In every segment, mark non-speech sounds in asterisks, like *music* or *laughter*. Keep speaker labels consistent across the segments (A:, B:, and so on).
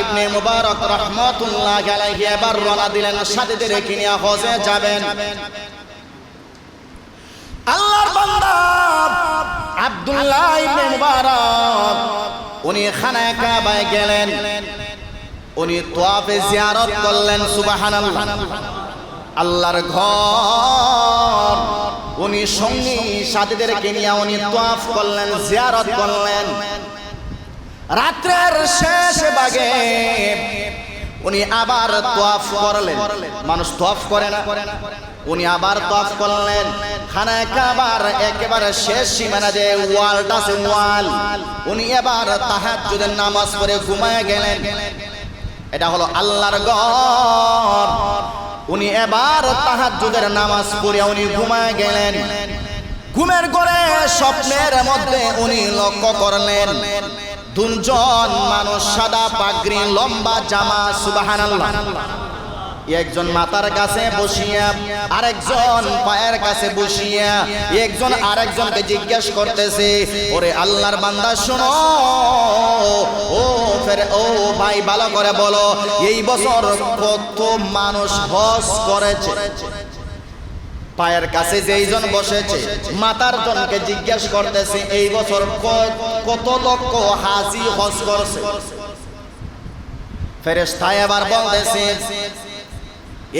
A: ইবনে দিলেন কিনিয়া আল্লাহর উনি খানায় গেলেন। উনি তোয়াফে জিয়ারত করলেন, সুবহানাল্লাহ। আল্লাহর ঘর, উনি সঙ্গী সাথীদেরকে নিয়ে উনি তোয়াফ করলেন, জিয়ারত করলেন। রাত্রের শেষ বাগে উনি আবার তোয়াফ করলেন। মানুষ তোয়াফ করে না। উনি আবার তোয়াফ করলেন। খানায় কাবার একেবারে শেষ সীমানা যে ওয়ালটা আছে ওয়াল, উনি এবার তাহাজ্জুদের নামাজ পড়ে ঘুমায় গেলেন। এটা হলো আল্লাহর ঘর উনি এবার তাহাজ্জুদের নামাজ পড়ে উনি ঘুমায় গেলেন। ঘুমের ঘরে স্বপ্নের মধ্যে উনি লক্ষ্য করলেন। দুজন মানুষ সাদা, পাগড়ি, লম্বা জামা, সুবাহানাল্লাহ। একজন মাথার কাছে বসিয়া, আরেকজন পায়ের কাছে বসিয়া একজন আরেকজনকে জিজ্ঞেস করতেছে, ওরে আল্লাহর বান্দা, শোনো, ও ফের, ও ভাই, ভালো করে বলো, এই বছর কত মানুষ হজ করেছে? পায়ের কাছে যেইজন বসেছে মাতার জনকে জিজ্ঞেস করতেছে এই বছর কত লক্ষ হাজি হজ করছে? ফেরেস্তা এবার বলতেছে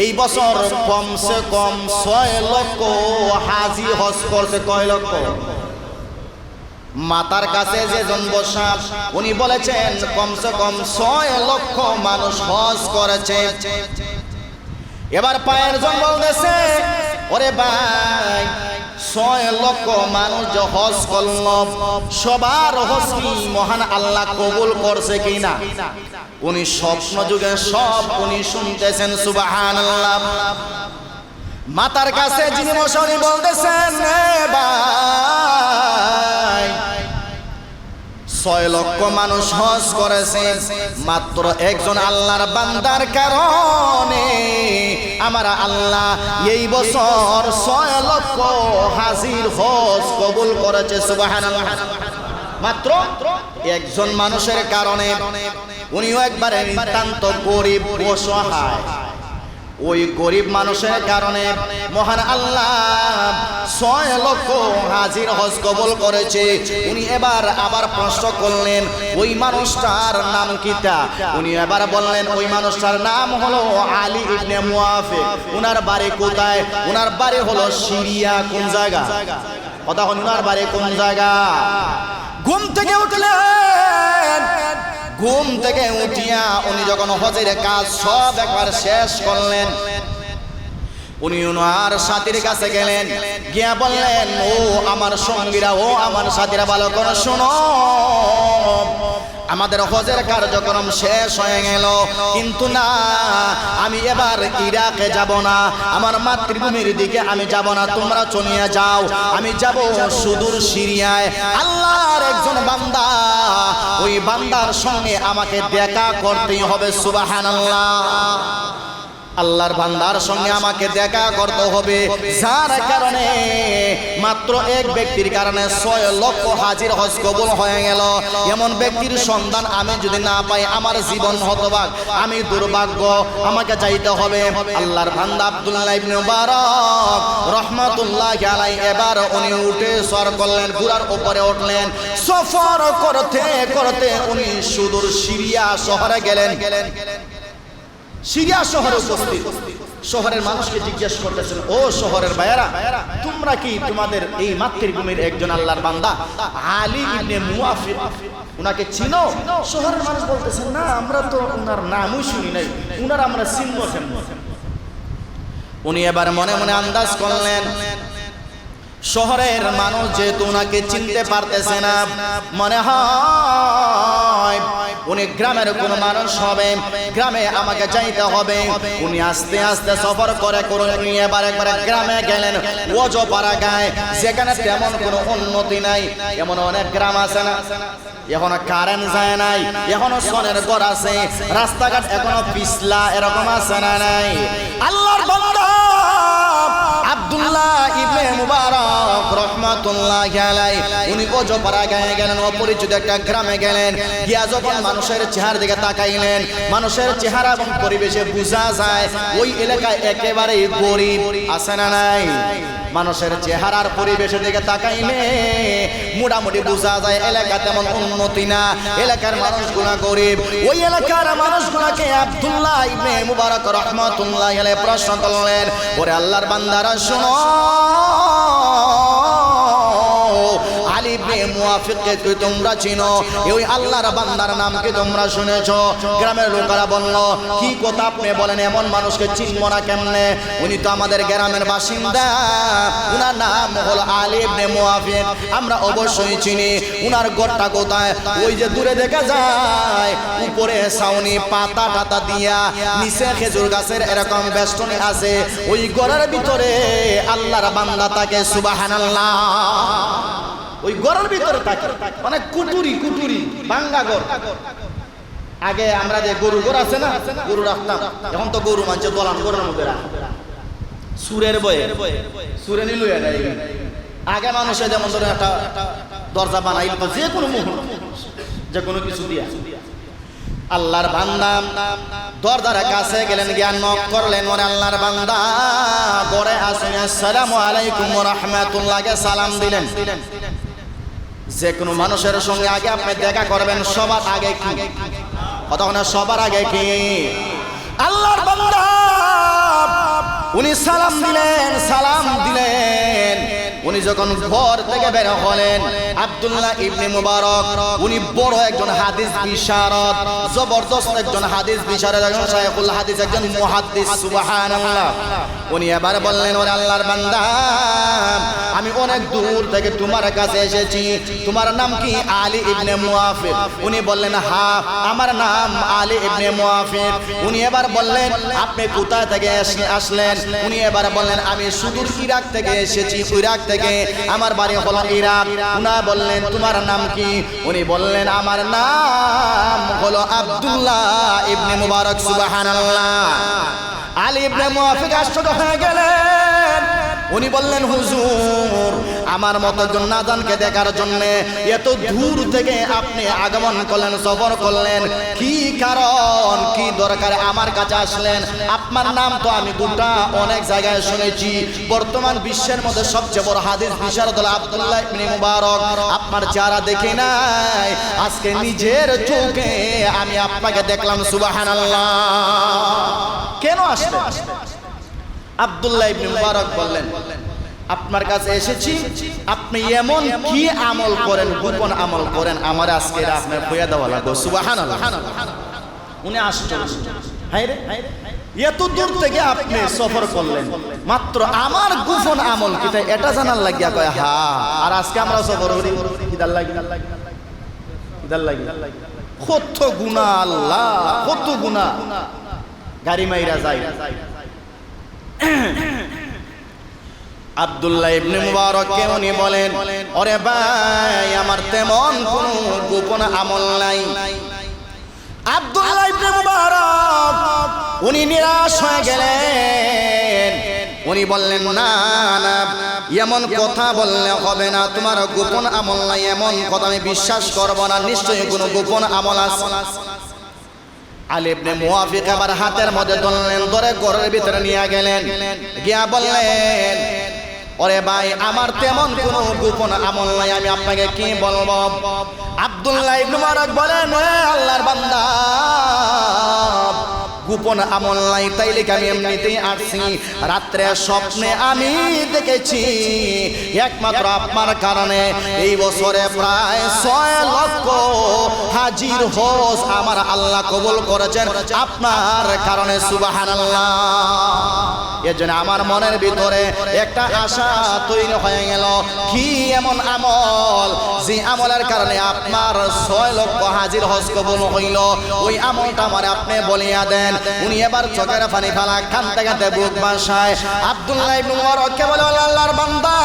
A: এই বছর কমসে কম ছয় লক্ষ হাজি হজ করছে কয় লক্ষ মাতার কাছে যেজন বসা উনি বলেছেন কমসে কম ছয় লক্ষ মানুষ হজ করেছে। এবার পায়ের জন বলতেছে ওরে ভাই, ছয় লক্ষ মানুষ যে হজ করল, সবার হজ মহান আল্লাহ কবুল করছে কিনা? উনি স্বপ্ন যুগে সব উনি শুনতেছেন সুবাহান আল্লাহ মাতার কাছে যিনি মশারি বলতেছেন "এ ভাই ছয় লক্ষ মানুষ হজ করেছে। মাত্র একজন আল্লাহর বান্দার কারণে আমার আল্লাহ এই বছর ছয় লক্ষ হাজির হজ কবুল করেছে, সুবহানাল্লাহ। মাত্র একজন মানুষের কারণে উনিও একবারে নিতান্ত গরিব, অসহায়। ওই গরিব মানুষের কারণে মহান আল্লাহ ছয় লক্ষ হাজির হজ কবল করেছে। উনি এবার আবার প্রশ্ন করলেন, ওই মানুষটার নাম কিতা উনি এবার বললেন, ওই মানুষটার নাম হলো আলী ইবনে মুআফিক উনার বাড়ি কোথায়? উনার বাড়ি হলো সিরিয়া, কোন জায়গা? কথা হল উনার বাড়ি কোন জায়গা? ঘুম থেকে উঠলেন ঘুম থেকে উঠিয়া উনি যখন হজের কাজ সব একবার শেষ করলেন, উনি উনার সাথীর কাছে গেলেন, গিয়া বললেন, ও আমার সঙ্গীরা, ও আমার সাথীরা, ভালো করে শোনো। আমাদের হজের কার্যক্রম শেষ হয়ে গেল, কিন্তু না আমি এবার ইরাকে যাব না। আমার মাতৃভূমির দিকে আমি যাব না। তোমরা চলিয়া যাও। আমি যাব সুদূর সিরিয়ায়। আল্লাহর একজন বান্দা। ওই বান্দার সঙ্গে আমাকে দেখা করতেই হবে, সুবাহানাল্লাহ। আল্লাহর বান্দার সঙ্গে আমাকে দেখা করতে হবে। যার কারণে মাত্র এক ব্যক্তির কারণে ছয় লক্ষ হাজির হজ কবুল হয়ে গেল। এমন ব্যক্তির সন্ধান আমি যদি না পাই, আমার জীবন হতবাক, আমি দুর্ভাগ্য, আমাকে চাইতে হবে। আল্লাহর বান্দা আব্দুল্লাহ ইবনে মুবারক রহমাতুল্লাহ আলাই এবার উনি উঠে সর করলেন, ঘোড়ার উপরে উঠলেন। সফর করতে করতে উনি সুদূর সিরিয়া শহরে গেলেন গেলেন গেলেন। সিরিয়া শহরে উপস্থিত। শহরের মানুষকে জিজ্ঞেস করতেছেন ও শহরের ভাইয়ারা, তোমরা কি তোমাদের এই মাতৃভূমির একজন আল্লাহর বান্দা? আলী ইবনে মুআফিক উনাকে চিনো? শহরের মানুষ বলতেছেন না, আমরা তো উনার নামই শুনি নাই। উনার আমরা চিনব উনি এবার মনে মনে আন্দাজ করলেন, শহরের মানুষ যেহেতু ওনাকে চিনতে পারতেছে না, মনে হয় উনি গ্রামের কোন মানুষ হবে। গ্রামে আমাকে যাইতে হবে। উনি আস্তে আস্তে সফর করে করে উনি এবার একবার গ্রামে গেলেন। ওজো পাড়া গায়ে। যেখানে তেমন কোনো উন্নতি নাই। এমন অনেক গ্রাম আছে না। এখনও কারেন্ট যায় নাই। এখনও সনের ঘর আছে। রাস্তাঘাট এখনও পিছলা এরকম আছে না নাই। আল্লাহর বান্দা! অপরিচিত একটা গেলেন। মানুষের দিকে তাকাইলেন, মানুষের চেহারা পরিবেশে যায়, ওই এলাকায় একেবারেই আছে না নাই? মানুষের চেহারার পরিবেশের দিকে তাকাইলে মোটামুটি বোঝা যায়, এলাকা তেমন উন্নতি না। এলাকার মানুষগুলা গরিব। ওই এলাকার মানুষগুলাকে আব্দুল্লাহ ইবনে মুবারক রহমাতুল্লাহ প্রশ্ন করলেন, ওরে আল্লাহর বান্দারা, শোনো। মুয়াফিককে কি তোমরা চিনো? ওই আল্লাহর বান্দার নাম কি তোমরা শুনেছো? গ্রামের লোকেরা বলল, কি কথা আপনি বলেন? এমন মানুষকে চিনব না কেমনে? উনি তো আমাদের গ্রামের বাসিন্দা। উনার নাম হলো আলী ইবনে মুয়াফিক। আমরা অবশ্যই চিনি। উনার গড়টা কোথায়? ওই যে দূরে দেখা যায়। উপরে ছাউনি, পাতা টাতা দিয়া নিচে খেজুর গাছের এরকম বেষ্টনী আছে। ওই গড়ের ভিতরে আল্লাহর বান্দা তাকে সুবাহানাল্লাহ। ওই গড়ের ভিতরে থাকে। অনেক কুটুরি কুটুরি, বাঙ্গা গড় আগে আমরা যে গরু গড় আছে না, গরু রাখতাম। এখন তো গরু মানছে দলান গড়ের মধ্যে সুরের বয়ে। সুরে নিল আগে মানুষে যেমন ধরে একটা দরজা বানাইল যে কোনো মুহূর্ত, যে কোনো কিছু দিয়া। আল্লাহর বান্দা দরজার কাছে গেলেন গিয়া নক করলেন ওরে আল্লাহর বান্দা, গড়ে আসুন, আসসালামু আলাইকুম ওয়া রাহমাতুল্লাহকে সালাম দিলেন। যে কোনো মানুষের সঙ্গে আগে আপনি দেখা করবেন, সবার আগে কি? কতক্ষণ সবার আগে কি? আল্লাহর বান্দা, উনি সালাম দিলেন সালাম দিলেন। উনি যখন ঘর থেকে বের হলেন, আব্দুল্লাহ ইবনে মুবারক, উনি বড় একজন হাদিস বিশারদ, জবরদস্ত একজন হাদিস বিশারদ, একজন শাইখুল হাদিস, একজন মুহাদ্দিস, সুবহানাল্লাহ। উনি এবার বললেন, ওরে আল্লাহর বান্দা, আমি অনেক দূর থেকে তোমার কাছে এসেছি। তোমার নাম কি? আলী ইবনে মুআফির। উনি বললেন, হা, আমার নাম আলী ইবনে মুআফির। উনি এবার বললেন, আপনি কোথা থেকে আসলে- আসলেন? উনি এবার বললেন, আমি সুদূর ইরাক থেকে এসেছি। ইরাক থেকে আমার বাড়ি হলো ইরাক। উনা বললেন, তোমার নাম কি? উনি বললেন, আমার নাম হলো আব্দুল্লাহ ইবনে মুবারক, সুবহানাল্লাহ। আলী ইবনে মুআফিক আশ্চর্য হয়ে গেলেন। উনি বললেন, হুজুর, আমার মতো একজন নাদানকে দেখার জন্য এত দূর থেকে আপনি আগমন করলেন, সফর করলেন। কি কারণ, কি দরকার আমার কাছে আসলেন? আপনার নাম তো আমি দুটা অনেক জায়গায় শুনেছি। বর্তমান বিশ্বের মধ্যে সবচেয়ে বড় হাদিস বিশারদ আব্দুল্লাহ ইবনে মুবারক। আপনার যারা দেখি নাই। আজকে নিজের চোখে আমি আপনাকে দেখলাম, সুবহানাল্লাহ। কেন আসলেন? আব্দুল্লাহ ইবনে মুবারক বললেন, আপনার কাছে এসেছি, আপনি এমন কি আমল করেন, গোপন আমল করেন, আমার আজকে আপনার ভয়া দেওয়া লাগবে। সুবহানাল্লাহ। উনি আসছেন হাই রে, এত দূর থেকে আপনি সফর করলেন, মাত্র আমার গোপন আমল কি? তাই এটা জানার লাগিয়া কয়, হা, আর আজকে আমরা সফর করি। কিদার লাগি কিদার লাগি। কত গুনাহ আল্লাহ, কত গুনাহ। গাড়ি মাইরা যায়। আব্দুল্লাহ ইবনে মুবারক কে উনি বলেন, ওরে ভাই, আমার তেমন কোনো গোপন আমল নাই। আব্দুল্লাহ ইবনে মুবারক উনি নিরাশ হয়ে গেলেন। উনি বললেন, না না, এমন কথা বললে হবে না। তোমার গোপন আমল নাই, এমন কথা আমি বিশ্বাস করব না। নিশ্চয়ই কোনো গোপন আমল আছে। আলী ইবনে মুয়াফিক আবার হাতের মধ্যে ধরলেন, ধরে ঘরের ভিতরে নিয়ে গেলেন। গিয়া বললেন, ওরে ভাই, আমার তেমন কোনো গোপন আমল নাই, আমি আপনাকে কি বলব? আব্দুল্লাহ ইবনে মুবারক বলেন আল্লাহর বান্দা গোপন আমল নাই তাইলে আমি এমনিতেই আসছি। রাত্রে স্বপ্নে আমি দেখেছি, একমাত্র আপনার কারণে এই বছরে প্রায় ছয় লক্ষ হাজির হোস আমার আল্লাহ কবুল করেছেন আপনার কারণে সুবাহান এর জন্য আমার মনের ভিতরে একটা আশা তৈরি হয়ে গেল, কি এমন আমল যে আমলের কারণে আপনার ছয় লক্ষ হাজির হজ কবুল হইল? ওই আমলটা আমার আপনি বলিয়া দেন উনি এবার চোখের পানি ফেলা খানতে কানতে বুক বাসায়। আব্দুল্লাহ ইবনে ওমর কে বলে, আল্লাহর বান্দা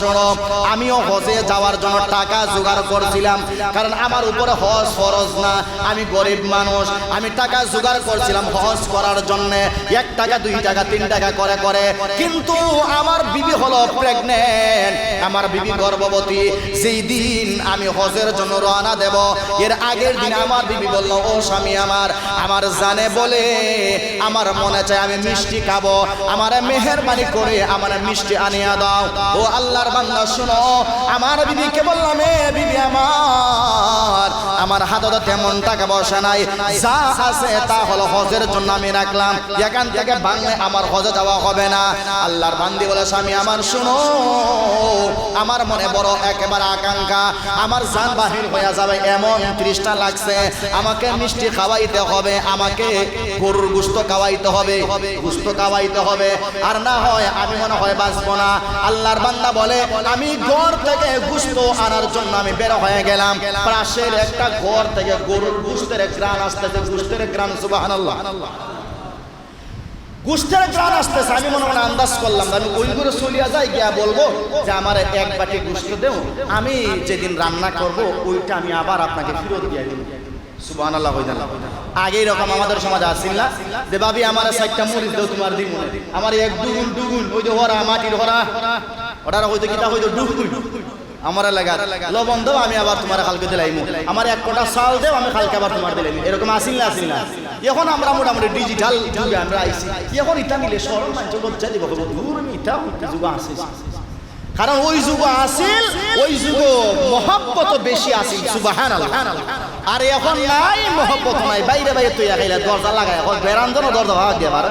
A: শোনো আমিও হজে যাওয়ার জন্য টাকা জোগাড় করছিলাম, কারণ আমার উপরে হজ ফরজ না। আমি গরিব মানুষ, আমি টাকা জোগাড় করছিলাম হজ করার জন্য। এক টাকা, দুই টাকা, তিন টাকা করে করে। কিন্তু আমার বিবি হলো প্রেগনেন্ট আমার বিবি গর্ভবতী। সেই দিন আমি হজের জন্য রওনা দেব, এর আগের দিন আমার বিবি বলল, ও স্বামী আমার আমার জানে বলে, আমার মনে চায় আমি মিষ্টি খাব। আমার মেহরবানি করে আমার মিষ্টি আনিয়া দাও। ও আল্লাহর বান্দা, শুনো, আমার বিবিকে বললাম, এ বিবি আমার আমার হাতে তেমন টাকা পয়সা নাই, যা আছে তা হলো হজের জন্য আমি রাখলাম, এখান থেকে ভাঙলে আমার হজে যাওয়া হবে না। আল্লাহর বান্দি বলে, স্বামী আমার, শুনো, আমার মনে বড় একেবারে আকাঙ্ক্ষা, আমার যান বাহির হয়ে যাবে, এমন ত্রিশটা লাগছে, আমাকে মিষ্টি খাওয়াইতে হবে, আমাকে গরুর গুস্ত খাওয়াইতে হবে গুস্ত খাওয়াইতে হবে, আর না হয় আমি মনে হয় বাঁচবো না। আল্লাহর বান্দা বলে আমি ঘর থেকে গুস্ত আনার জন্য আমি বের হয়ে গেলাম। পাশের একটা ঘর থেকে গরুর গুস্তের গ্রান আসতেছে, গুস্তের গ্রান আসতেছে, আমি মনে মনে আন্দাজ করলাম, আমি ওই করে চলিয়া যাই, গিয়া বলব যে, আমার এক বাটি দেও, আমি যেদিন রান্না করব, ওইটা আমি আবার আপনাকে দিয়ে দিব। সুবাহ আল্লাহ আমাদের সমাজে আসছিল না? যে, ভাবি, আমার তোমার দিব আমার এক দুগুন দুগুণ, ওই যে হরা, মাটির হরা। ওটার হয়তো কিতা হয়তো ডুবুন আমার এলাকার লবণ দেও, আমি আবার তোমার কালকে দিলাইমু। আমার এক কোটা চাল দেও, আমি কালকে আবার তোমার দিলাইমু। এরকম আসিল না আসিল না। এখন আমরা মোটামুটি ডিজিটাল যুগে আমরা আইছি। এখন ইটা নিলে সরল মানুষ লজ্জা দিব দূর ইটা যুগ আছে কারণ ওই যুগ আসিল, ওই যুগ মহাব্বত বেশি আসিল সুবাহান আর এখন নাই, মহব্বত নাই। বাইরে বাইরে তুই খাইলে দরজা লাগায়। এখন বেরান্দন দরজা ভাগ দিয়ে পারে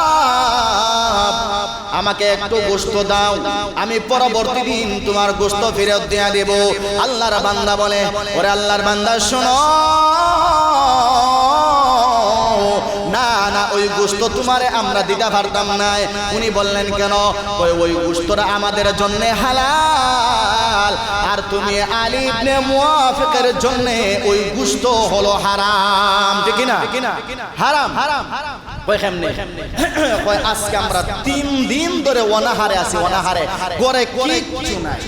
A: আমাকে একটু গোস্ত দাও। আমি পরবর্তী দিন তোমার গোস্ত ফেরত দেয়া দেব। আল্লাহর বান্দা বলে, ওরে আল্লাহর বান্দা, শোনো। ওই গোস্ত তোমারে আমরা দিতে পারতাম না। উনি বললেন কেন? ওই ওই গোস্তটা আমাদের জন্য হালাল। আর তুমি আলী ইবনে মুয়াফিকের জন্য ওই গোস্ত হলো হারাম। ঠিক না হারাম। হারাম। কই আজকে আমরা তিন দিন ধরে অনাহারে আছি অনাহারে। ঘরে কিচ্ছু নাই।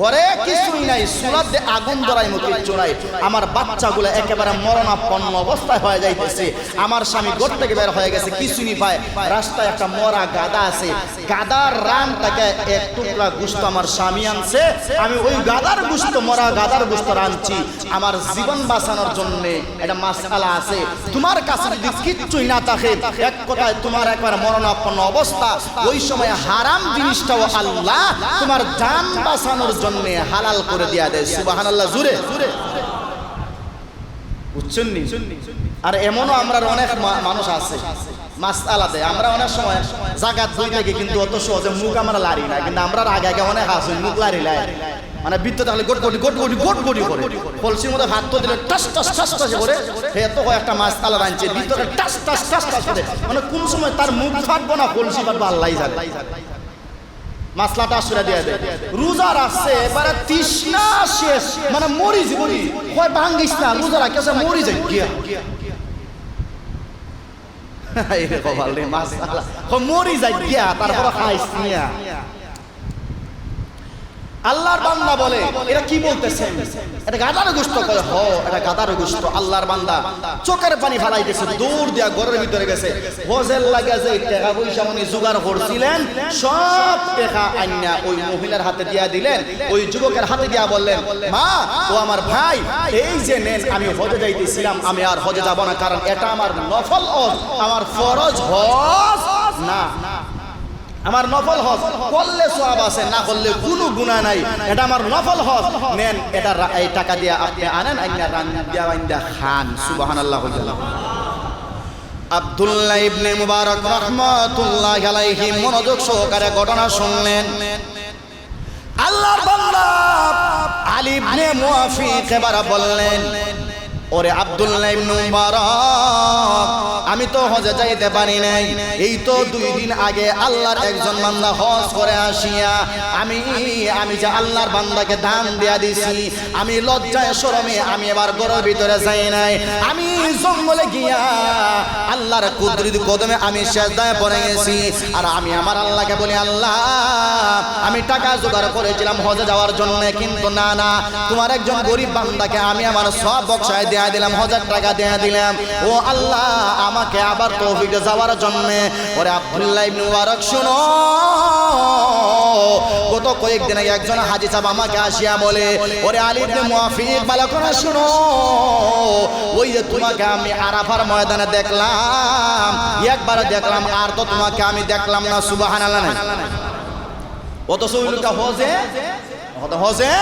A: ঘরে কিছুই নাই সুরাত দিয়ে আগুন ধরাই কিচ্ছু নাই আমার বাচ্চাগুলো একেবারে মরণাপন্ন অবস্থায় হয়ে যাইতেছে। আমার স্বামী ঘর থেকে বের হয়ে গেছে, কিছুই পায় রাস্তায় একটা মরা গাদা আছে। গাদার রানটাকে এক টুকরা গুস্ত আমার স্বামী আনছে। আমি ওই গাদার গুস্ত, মরা গাদার গুস্ত রানছি আমার জীবন বাঁচানোর জন্য এটা মাসালা আছে। তোমার কাছে যদি কিচ্ছুই না থাকে, এক কথায় তোমার একবার মরণাপন্ন অবস্থা। ওই সময় হারাম জিনিসটাও আল্লাহ তোমার জান বাঁচানোর জন্য হালাল করে দেয়া দেয়। সুবাহান আল্লাহ জুড়ে? আর এমনও আমরা অনেক মানুষ আছে আলাদা আমরা অনেক সময় জাগাত থাকে, কিন্তু অত সহজে মুখ আমরা লারি না। কিন্তু আমরা আগে আগে অনেক আছে, মুখ লারি লাই। মানে বৃত্ত থাকলে গোট গটি গোট গটি, গোট করে। কলসির মধ্যে তো দিলে টাস টাস টাস টাস করে। হে তো একটা মাছ আলাদা আনছে টাস টাস টাস টাস করে। মানে কোন সময় তার মুখ ফাটবো না, কলসি ফাটবো আল্লাহ জানে। মাসলাটা আসলে দিয়ে দেয়। রোজা রাখছে, এবারে তৃষ্ণা শেষ। মানে মরি জীবনী হয় ভাঙ্গিস না, রোজা রাখছে মরি যাই গিয়া। *laughs* মরি যাই গিয়া তারপর খাইস নিয়া আল্লাহর বান্দা বলে। এরা কি বলতেছে এটা গাদার গোস্ত কয়? হ এটা গাদার গোস্ত। আল্লাহর বান্দা। চোখের পানি ফালাইতেছে দূর দিয়া ঘরের ভিতরে গেছে। হজের লাগে যে টাকা পয়সা উনি জোগাড় করছিলেন সব টাকা আইনা ওই মহিলার হাতে দিয়া দিলেন। ওই যুবকের হাতে দিয়া বললেন মা ও আমার ভাই এই যে নেন আমি হজে যাইতেছিলাম আমি আর হজে যাব না কারণ এটা আমার নফল হজ আমার ফরজ হজ না আমার নফল হজ, করলে সব আছে, না করলে কোনো গুণা নাই। এটা আমার নফল হজ। নেন, এটা এই টাকা দিয়ে আপনি আনেন, আইনা রান দিয়া আইনা খান, সুবহানাল্লাহ আল্লাহ আব্দুল্লাহ ইবনে মুবারক রহমাতুল্লাহ আলাইহি মনোযোগ সহকারে ঘটনা শুনলেন। আল্লাহ আল্লাহর বান্দা আলী ইবনে মুয়াফিক এবার বললেন ওরে আব্দুল্লাহ ইবনে মুবারক, আমি তো হজে যাইতে পারি নাই। এই তো দুই দিন আগে আল্লাহর একজন বান্দা হজ করে আসিয়া আমি আমি যে আল্লাহর বান্দাকে দান দিয়া দিছি, আমি লজ্জায় শরমে আমি এবার গরুর ভিতরে যাই নাই। আমি জঙ্গলে গিয়া আল্লাহর কুদরত কদমে আমি সেজদায় পড়ে গেছি। আর আমি আমার আল্লাহকে বলি, আল্লাহ, আমি টাকা জোগাড় করেছিলাম হজে যাওয়ার জন্য, কিন্তু না না, তোমার একজন গরিব বান্দাকে আমি আমার সব বক্সায় দেয়া দিলাম, হাজার টাকা দেয়া দিলাম। ও আল্লাহ, আমাকে আবার তৌফিকে যাওয়ার জন্য। ওরে আব্দুল্লাহ ইবনে মুবারক, শুনো। গত কয়েকদিন আগে একজন হাজি সাহেব আমাকে আসিয়া বলে, ওরে আলী ইবনে মুয়াফিক ভালো করে শুনো। ওই যে তোমাকে আমি আরাফার ময়দানে দেখলাম, একবার দেখলাম, আর তো তোমাকে আমি দেখলাম না, সুবহানাল্লাহ নাই। ওই লোকটা হজে হতে হজে?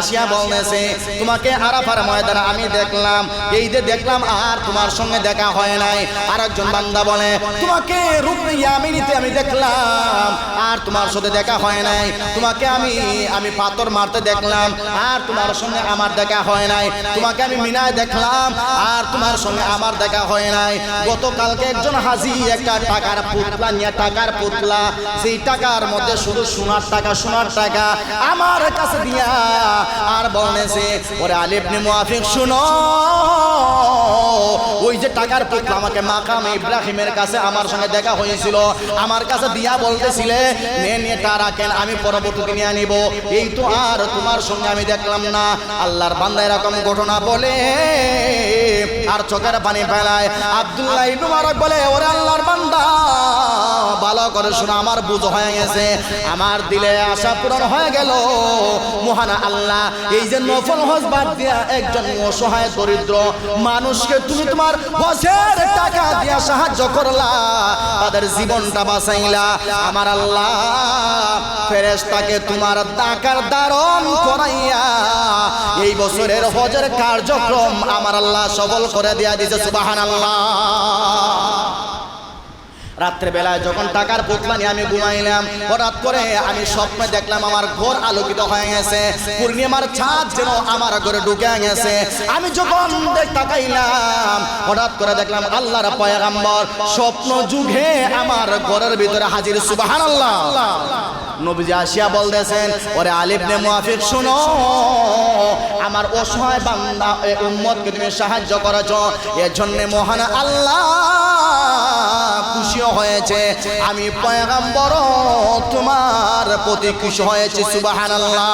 A: আসিয়া বলতেছে, তোমাকে আরাফার ময়দানে আমি দেখলাম। এই যে দেখলাম, আর তোমার সঙ্গে দেখা হয় নাই। আর বান্দা বলে, তোমাকে রূপে ইয়ামিনিতে আমি দেখলাম, আর তোমার সাথে দেখা হয় নাই। তোমাকে আমি আমি পাথর মারতে দেখলাম, আর তোমার সঙ্গে আমার দেখা হয় নাই। তোমাকে আমি মিনায় দেখলাম, আর তোমার সঙ্গে আমার দেখা হয় নাই। গতকালকে একজন হাজি একটা টাকার পুতলা নিয়ে, টাকার পুতলা সেই টাকার মধ্যে শুধু সোনার টাকা, সোনার টাকা আমার কাছে দিয়া আর বলনেছে ওরে আলিবনি মুআফিক, শুনো, ওই যে টাকার পুতলা আমাকে মাকাম ইব্রাহিমের কাছে আমার সঙ্গে দেখা হয়েছিল, আমার কাছে দিয়া বলতেছিলে, নে নে টা রাখেন আমি পরবর্তীতে নিয়ে নিব এই তো আর তোমার সঙ্গে আমি দেখলাম না। আল্লাহর বান্দা এরকম ঘটনা বলে, আর চোখের পানি ফেলায়। আব্দুল্লাহ ইবনে মুবারক বলে, ওরে আল্লাহর বান্দা, ভালো করে শোনা, আমার বুঝ হয়ে গেছে, আমার দিলে আশা পূরণ হয়ে গেল। মহান আল্লাহ, এই যে নফল হজ বাদ দিয়া একজন অসহায় দরিদ্র মানুষকে তুমি তোমার হজের টাকা দিয়া সাহায্য করলা, তাদের জীবনটা বাঁচাইলা। আমার আল্লাহ, ফেরেশতাকে তোমার টাকার দারণ করাইয়া এই বছরের হজের কার্যক্রম আমার আল্লাহ সফল করে দিয়া দিয়েছে, সুবহানাল্লাহ। রাত্রেবেলায় যখন টাকার পুতলা নিয়ে আমি ঘুমাইলাম, হঠাৎ করে আমি স্বপ্নে দেখলাম আমার ঘর আলোকিত হয়ে গেছে। পূর্ণিমার ছাদ যেন আমার ঘরে ঢুকে গেছে। আমি যখন তাকাইলাম, হঠাৎ করে দেখলাম আল্লাহর পয়াগাম্বর স্বপ্ন যুগে আমার ঘরের ভিতরে হাজির। সুবহানাল্লাহ। নবীজি আসিয়া বলতেছেন, ওরে আলিবনে মুয়াফিক শুনো, আমার অসহায় বান্দা উম্মতকে তুমি সাহায্য করেছ এর জন্যে মহান আল্লাহ খুশিও হয়েছে। আমি পয়গাম্বর, তোমার প্রতি খুশি হয়েছে, সুবহানাল্লাহ।